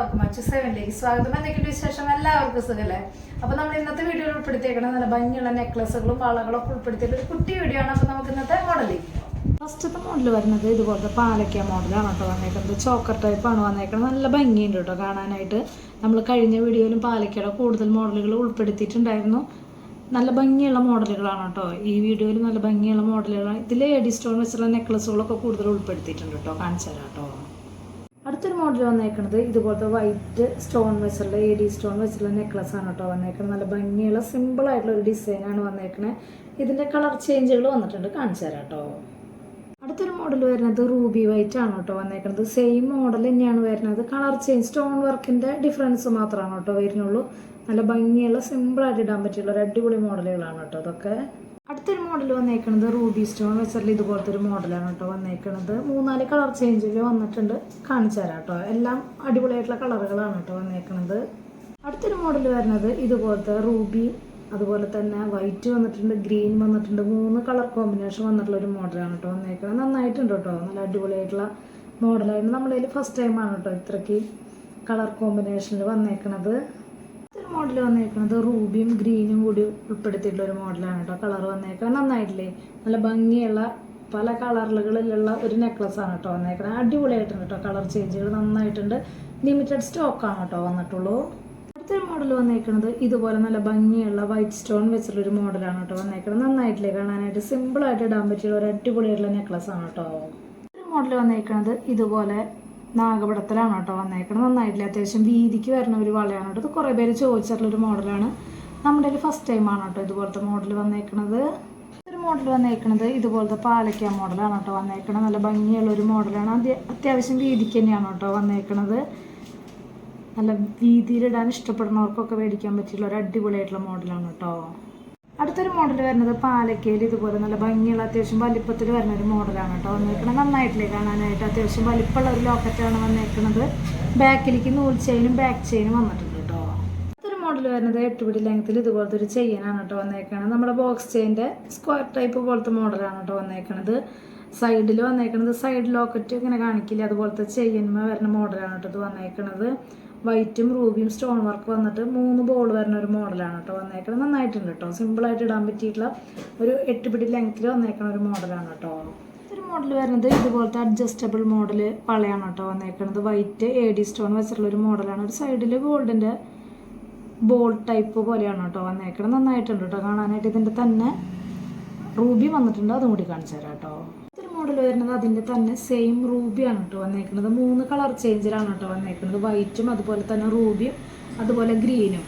എല്ലാവർക്കും അച്ചു സെവനിലേക്ക് സ്വാഗതം. എന്തൊക്കെയുണ്ട് വിശേഷം? എല്ലാവർക്കും സുഖല്ലേ? അപ്പൊ നമ്മൾ ഇന്നത്തെ വീഡിയോയിൽ ഉൾപ്പെടുത്തിയേക്കണം നല്ല ഭംഗിയുള്ള നെക്ലസുകളും വളകളും ഒക്കെ ഉൾപ്പെടുത്തിയിട്ട് ഒരു കുട്ടി വീഡിയോ ആണ്. അപ്പൊ നമുക്ക് ഇന്നത്തെ മോഡലിൽ ഫസ്റ്റത്തെ മോഡൽ വരുന്നത് ഇതുപോലത്തെ പാലക്ക മോഡലാണ് കേട്ടോ വന്നേക്കുന്നത്. ചോക്കർ ടൈപ്പാണ് വന്നേക്കുന്നത് നല്ല ഭംഗിയുണ്ട് കേട്ടോ കാണാനായിട്ട്. നമ്മൾ കഴിഞ്ഞ വീഡിയോയിലും പാലക്കയുടെ കൂടുതൽ മോഡലുകൾ ഉൾപ്പെടുത്തിയിട്ടുണ്ടായിരുന്നു. നല്ല ഭംഗിയുള്ള മോഡലുകളാണ് കേട്ടോ. ഈ വീഡിയോയിൽ നല്ല ഭംഗിയുള്ള മോഡലുകളാണ് ഇതിൽ എഡി സ്റ്റോൺ വെച്ചുള്ള നെക്ലസുകളൊക്കെ കൂടുതൽ ഉൾപ്പെടുത്തിയിട്ടുണ്ട് കേട്ടോ. കാണിച്ചു തരാം കേട്ടോ. അടുത്തൊരു മോഡൽ വന്നേക്കുന്നത് ഇതുപോലത്തെ വൈറ്റ് സ്റ്റോൺ വെച്ചുള്ള എ ഡി സ്റ്റോൺ വെച്ചുള്ള നെക്ലസ് ആണ് കേട്ടോ വന്നേക്കുന്നത് നല്ല ഭംഗിയുള്ള സിമ്പിൾ ആയിട്ടുള്ള ഒരു ഡിസൈനാണ് വന്നേക്കുന്നത് ഇതിന്റെ കളർ ചേഞ്ചുകൾ വന്നിട്ടുണ്ട് കാണിച്ചു തരാം കേട്ടോ അടുത്തൊരു മോഡൽ വരുന്നത് റൂബി വൈറ്റ് ആണ് കേട്ടോ വന്നേക്കുന്നത് സെയിം മോഡൽ തന്നെയാണ് വരുന്നത്. കളർ ചേഞ്ച് സ്റ്റോൺ വർക്കിന്റെ ഡിഫറൻസ് മാത്രമാണ് കേട്ടോ വരുന്നുള്ളൂ. നല്ല ഭംഗിയുള്ള സിമ്പിൾ ആയിട്ട് ഇടാൻ പറ്റിയുള്ള ഒരു അടിപൊളി മോഡലുകളാണ് കേട്ടോ അതൊക്കെ അടുത്തൊരു മോഡൽ വന്നേക്കുന്നത് റൂബി സ്റ്റോൺ വെച്ചാൽ ഇതുപോലത്തെ ഒരു മോഡലാണ് കേട്ടോ വന്നേക്കുന്നത് മൂന്നാൽ കളർ ചേഞ്ചിൽ വന്നിട്ടുണ്ട്. കാണിച്ചു തരാം കേട്ടോ. എല്ലാം അടിപൊളിയായിട്ടുള്ള കളറുകളാണ് കേട്ടോ വന്നേക്കുന്നത് അടുത്തൊരു മോഡൽ വരുന്നത് ഇതുപോലത്തെ റൂബി അതുപോലെ തന്നെ വൈറ്റ് വന്നിട്ടുണ്ട് ഗ്രീൻ വന്നിട്ടുണ്ട്. മൂന്ന് കളർ കോമ്പിനേഷൻ വന്നിട്ടുള്ള ഒരു മോഡലാണ് കേട്ടോ വന്നേക്കുന്നത് നന്നായിട്ടുണ്ട് കേട്ടോ. നല്ല അടിപൊളിയായിട്ടുള്ള മോഡലായിരുന്നു നമ്മളതിൽ ഫസ്റ്റ് ടൈമാണ് കേട്ടോ ഇത്രയ്ക്ക് കളർ കോമ്പിനേഷനിൽ വന്നേക്കണത്. ഒരു മോഡൽ വന്നേക്കുന്നത് റൂബിയും ഗ്രീനും കൂടി ഉൾപ്പെടുത്തിയിട്ടുള്ള ഒരു മോഡലാണ് കേട്ടോ കളർ വന്നേക്കുന്നത് നന്നായിട്ടില്ലേ? നല്ല ഭംഗിയുള്ള പല കളറുകളിലുള്ള ഒരു നെക്ലസ് ആണ് കേട്ടോ വന്നേക്കുന്നത് അടിപൊളിയായിട്ടുണ്ട് കേട്ടോ കളർ ചേഞ്ചുകൾ നന്നായിട്ടുണ്ട്. ലിമിറ്റഡ് സ്റ്റോക്കാണ് കേട്ടോ വന്നിട്ടുള്ളൂ. അടുത്തൊരു മോഡൽ വന്നേക്കുന്നത് ഇതുപോലെ നല്ല ഭംഗിയുള്ള വൈറ്റ് സ്റ്റോൺ വെച്ചിട്ടുള്ള ഒരു മോഡലാണ് കേട്ടോ വന്നേക്കുന്നത് നന്നായിട്ടില്ലേ കാണാനായിട്ട്? സിമ്പിളായിട്ട് ഇടാൻ പറ്റിയുള്ള ഒരു അടിപൊളിയായിട്ടുള്ള നെക്ലസ് ആണ് കേട്ടോ മോഡൽ വന്നേക്കുന്നത് ഇതുപോലെ നാഗപടത്തിലാണ് കേട്ടോ വന്നേക്കണത്. നന്നായിട്ടില്ല? അത്യാവശ്യം വീതിക്ക് വരുന്ന ഒരു വളയാണ് കേട്ടോ. കുറേ പേര് ചോദിച്ചിട്ടുള്ള ഒരു മോഡലാണ്. നമ്മുടെ ഒരു ഫസ്റ്റ് ടൈമാണ് കേട്ടോ ഇതുപോലത്തെ മോഡൽ വന്നേക്കണത്. ഒരു മോഡൽ വന്നേക്കണത് ഇതുപോലത്തെ പാലക്ക മോഡലാണ് കേട്ടോ വന്നേക്കണത്. നല്ല ഭംഗിയുള്ള ഒരു മോഡലാണ് അത് അത്യാവശ്യം വീതിക്ക് തന്നെയാണ് കേട്ടോ വന്നേക്കണത്. നല്ല വീതിയിലിടാൻ ഇഷ്ടപ്പെടുന്നവർക്കൊക്കെ മേടിക്കാൻ പറ്റിയുള്ള ഒരു അടിപൊളിയായിട്ടുള്ള മോഡലാണ് കേട്ടോ. അടുത്തൊരു മോഡൽ വരുന്നത് പാലക്കയിൽ ഇതുപോലെ നല്ല ഭംഗിയുള്ള അത്യാവശ്യം വലിപ്പത്തിൽ വരുന്ന ഒരു മോഡലാണ് കേട്ടോ. വന്നേക്കണത് നന്നായിട്ടില്ലേ കാണാനായിട്ട്. അത്യാവശ്യം വലിപ്പമുള്ള ഒരു ലോക്കറ്റാണ് വന്നേക്കുന്നത് ബാക്കിലേക്ക് നൂൽ ചെയിനും ബാക്ക് ചെയിനും വന്നിട്ടുണ്ട് കേട്ടോ. അടുത്തൊരു മോഡൽ വരുന്നത് എട്ടുപിടി ലെങ്ത്തിൽ ഇതുപോലത്തെ ഒരു ചെയിനാണ് കേട്ടോ വന്നേക്കണത്. നമ്മുടെ ബോക്സ് ചെയിന്റെ സ്ക്വയർ ടൈപ്പ് പോലത്തെ മോഡലാണ് കേട്ടോ വന്നേക്കണത്. സൈഡിൽ വന്നേക്കുന്നത് സൈഡ് ലോക്കറ്റ് ഇങ്ങനെ കാണിക്കില്ല? അതുപോലത്തെ ചെയ്യന്മ വരുന്ന മോഡലാണ് കേട്ടോ ഇത് വന്നേക്കുന്നത് വൈറ്റും റൂബിയും സ്റ്റോൺ വർക്ക് വന്നിട്ട് മൂന്ന് ബോൾ വരുന്ന ഒരു മോഡലാണ് കേട്ടോ വന്നേക്കുന്നത് നന്നായിട്ടുണ്ട് കേട്ടോ. സിമ്പിളായിട്ട് ഇടാൻ പറ്റിയിട്ടുള്ള ഒരു എട്ട് പിടി ലെങ്ത്തിൽ വന്നേക്കണ ഒരു മോഡലാണ് കേട്ടോ. ഒരു മോഡൽ വരുന്നത് ഇതുപോലത്തെ അഡ്ജസ്റ്റബിൾ മോഡൽ വളയാണ് കേട്ടോ വന്നേക്കുന്നത് വൈറ്റ് എ ഡി സ്റ്റോൺ വെച്ചിട്ടുള്ള ഒരു മോഡലാണ്. ഒരു സൈഡിൽ ഗോൾഡിന്റെ ബോൾ ടൈപ്പ് പോലെയാണ് കേട്ടോ വന്നേക്കുന്നത് നന്നായിട്ടുണ്ട് കേട്ടോ. കാണാനായിട്ട് ഇതിന്റെ തന്നെ റൂബി വന്നിട്ടുണ്ട്. അതും കൂടി കാണിച്ചു തരാം കേട്ടോ. മോഡൽ വരുന്നത് അതിന്റെ തന്നെ സെയിം റൂബിയാണ് കേട്ടോ വന്നേക്കുന്നത്. മൂന്ന് കളർ ചേഞ്ചിലാണ് കേട്ടോ വന്നേക്കുന്നത്. വൈറ്റും അതുപോലെ തന്നെ റൂബിയും അതുപോലെ ഗ്രീനും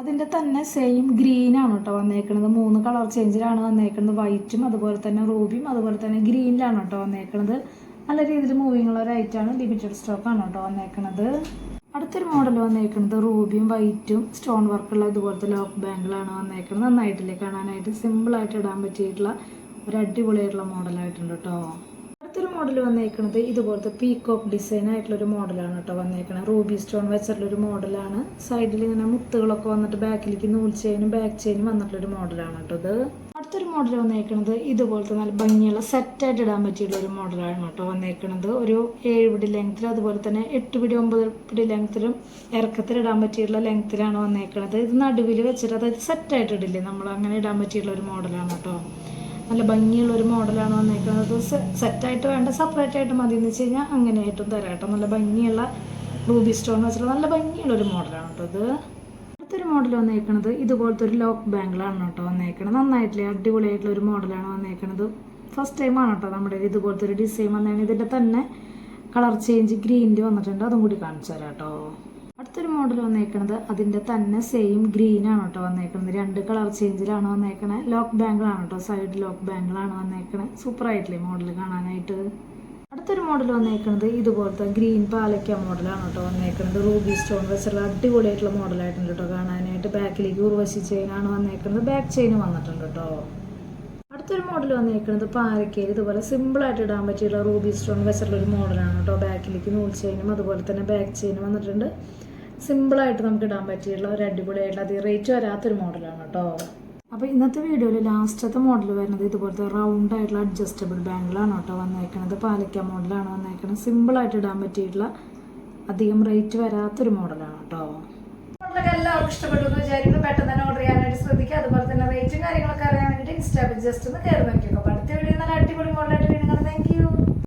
അതിന്റെ തന്നെ സെയിം ഗ്രീനാണ് കേട്ടോ വന്നേക്കുന്നത്. മൂന്ന് കളർ ചേഞ്ചിലാണ് വന്നേക്കുന്നത്. വൈറ്റും അതുപോലെ തന്നെ റൂബിയും അതുപോലെ തന്നെ ഗ്രീനിലാണ് കേട്ടോ വന്നേക്കുന്നത്. നല്ല രീതിയിൽ മൂവിങ് ഉള്ള ഒരു ഐറ്റാണ് ലിമിറ്റഡ് സ്റ്റോക്കാണ് കേട്ടോ വന്നേക്കുന്നത്. അടുത്തൊരു മോഡൽ വന്നേക്കുന്നത് റൂബിയും വൈറ്റും സ്റ്റോൺ വർക്കുള്ള ഇതുപോലത്തെ ലോക്ക് ബാങ്കിലാണ് വന്നേക്കുന്നത്. നന്നായിട്ടില്ലേ കാണാനായിട്ട്? സിമ്പിളായിട്ട് ഇടാൻ പറ്റിയിട്ടുള്ള ഒരു അടിപൊളിയായിട്ടുള്ള മോഡലായിട്ടുണ്ട് കേട്ടോ അടുത്തൊരു മോഡൽ വന്നേക്കുന്നത് ഇതുപോലത്തെ ഓഫ് ഡിസൈൻ ആയിട്ടുള്ള ഒരു മോഡലാണ് കേട്ടോ വന്നേക്കുന്നത് റൂബി സ്റ്റോൺ വെച്ചിട്ടുള്ള ഒരു മോഡലാണ് സൈഡിൽ ഇങ്ങനെ മുത്തുകളൊക്കെ വന്നിട്ട് ബാക്കിലേക്ക് നൂൽ ചെയിനും ബാക്ക് ചെയിനും വന്നിട്ടുള്ള ഒരു മോഡലാണ് കേട്ടോ ഇത്. അടുത്തൊരു മോഡൽ വന്നേക്കുന്നത് ഇതുപോലത്തെ നല്ല ഭംഗിയുള്ള സെറ്റായിട്ട് ഇടാൻ പറ്റിയുള്ള ഒരു മോഡലാണ് കേട്ടോ വന്നേക്കുന്നത് ഒരു ഏഴ് പിടി ലെങ്ത്തിൽ അതുപോലെ തന്നെ എട്ട് പിടി ഒമ്പത് പിടി ലെങ്ത്തിലും ഇറക്കത്തിൽ ഇടാൻ പറ്റിയുള്ള ലെങ്ത്തിലാണ് വന്നേക്കുന്നത് ഇത് നടുവിൽ വെച്ചിട്ട് അതായത് സെറ്റായിട്ട് ഇടില്ലേ? നമ്മൾ അങ്ങനെ ഇടാൻ പറ്റിയുള്ള ഒരു മോഡലാണ് കേട്ടോ നല്ല ഭംഗിയുള്ള ഒരു മോഡലാണ് വന്നേക്കുന്നത്. സെറ്റായിട്ട് വേണ്ട സെപ്പറേറ്റ് ആയിട്ട് മതി എന്ന് വെച്ച് കഴിഞ്ഞാൽ അങ്ങനെയായിട്ടും തരാം കേട്ടോ. നല്ല ഭംഗിയുള്ള റൂബി സ്റ്റോൺ വെച്ചിട്ട് നല്ല ഭംഗിയുള്ള ഒരു മോഡലാണ് കേട്ടോ ഇത്. അടുത്തൊരു മോഡൽ വന്നേക്കുന്നത് ഇതുപോലത്തെ ഒരു ലോക്ക് ബാങ്കിലാണ് കേട്ടോ വന്നേക്കുന്നത് നന്നായിട്ടില്ലേ അടിപൊളിയായിട്ടുള്ള ഒരു മോഡലാണ് വന്നേക്കുന്നത് ഫസ്റ്റ് ടൈമാണ് കേട്ടോ നമ്മുടെ ഇതുപോലത്തെ ഒരു ഡിസൈൻ വന്നതാണ് ഇതിന്റെ തന്നെ കളർ ചേഞ്ച് ഗ്രീനിൽ വന്നിട്ടുണ്ട്. അതും കൂടി കാണിച്ചു തരാം കേട്ടോ. അടുത്തൊരു മോഡൽ വന്നേക്കണത്. അതിന്റെ തന്നെ സെയിം ഗ്രീൻ ആണ് കേട്ടോ വന്നേക്കുന്നത് രണ്ട് കളർ ചേഞ്ചിലാണ് വന്നേക്കണേ. ലോക്ക് ബാങ്കിളാണ് കേട്ടോ. സൈഡ് ലോക്ക് ബാങ്കിളാണ് വന്നേക്കണേ. സൂപ്പർ ആയിട്ടില്ലേ മോഡൽ കാണാനായിട്ട്? അടുത്തൊരു മോഡൽ വന്നേക്കുന്നത് ഇതുപോലത്തെ ഗ്രീൻ പാലക്ക മോഡലാണ് കേട്ടോ വന്നേക്കുന്നത് റൂബി സ്റ്റോൺ വെച്ചുള്ള അടിപൊളിയായിട്ടുള്ള മോഡലായിട്ടുണ്ട് കേട്ടോ കാണാനായിട്ട്. ബാക്കിലേക്ക് ഉർവശി ചെയിനാണ് വന്നേക്കുന്നത് ബാക്ക് ചെയിൻ വന്നിട്ടുണ്ട് കേട്ടോ. അടുത്തൊരു മോഡൽ വന്നേക്കുന്നത് പാലക്കയിൽ ഇതുപോലെ സിമ്പിളായിട്ട് ഇടാൻ പറ്റിയുള്ള റൂബി സ്റ്റോൺ വെച്ചുള്ള ഒരു മോഡലാണ് കേട്ടോ. ബാക്കിലേക്ക് നൂൽ ചെയിനും അതുപോലെ തന്നെ ബാക്ക് ചെയിനും വന്നിട്ടുണ്ട്. സിമ്പിളായിട്ട് നമുക്ക് ഇടാൻ പറ്റിയിട്ടുള്ള ഒരു അടിപൊളിയായിട്ടുള്ള അധികം റേറ്റ് വരാത്തൊരു മോഡലാണ് കേട്ടോ. അപ്പോൾ ഇന്നത്തെ വീഡിയോയിൽ ലാസ്റ്റത്തെ മോഡൽ വരുന്നത് ഇതുപോലത്തെ റൗണ്ട് ആയിട്ടുള്ള അഡ്ജസ്റ്റബിൾ ബാങ്കിളാണ് കേട്ടോ വന്നേക്കുന്നത് പാലിക്ക മോഡലാണ് വന്നേക്കുന്നത് സിമ്പിളായിട്ട് ഇടാൻ പറ്റിയിട്ടുള്ള അധികം റേറ്റ് വരാത്തൊരു മോഡലാണ് കേട്ടോ. മോഡലൊക്കെ എല്ലാവർക്കും ഇഷ്ടപ്പെട്ടു എന്ന് വിചാരിക്കുന്നു. പെട്ടെന്ന് തന്നെ ഓർഡർ ചെയ്യാനായിട്ട് ശ്രദ്ധിക്കുക. അതുപോലെ തന്നെ റേറ്റും കാര്യങ്ങളൊക്കെ അറിയാൻ വേണ്ടിയിട്ട് ഇൻസ്റ്റാ ജസ്റ്റ് ഒന്ന് കയറി നോക്കിയോ അടുത്ത വീഡിയോ നല്ല അടിപൊളി മോഡലായിട്ട്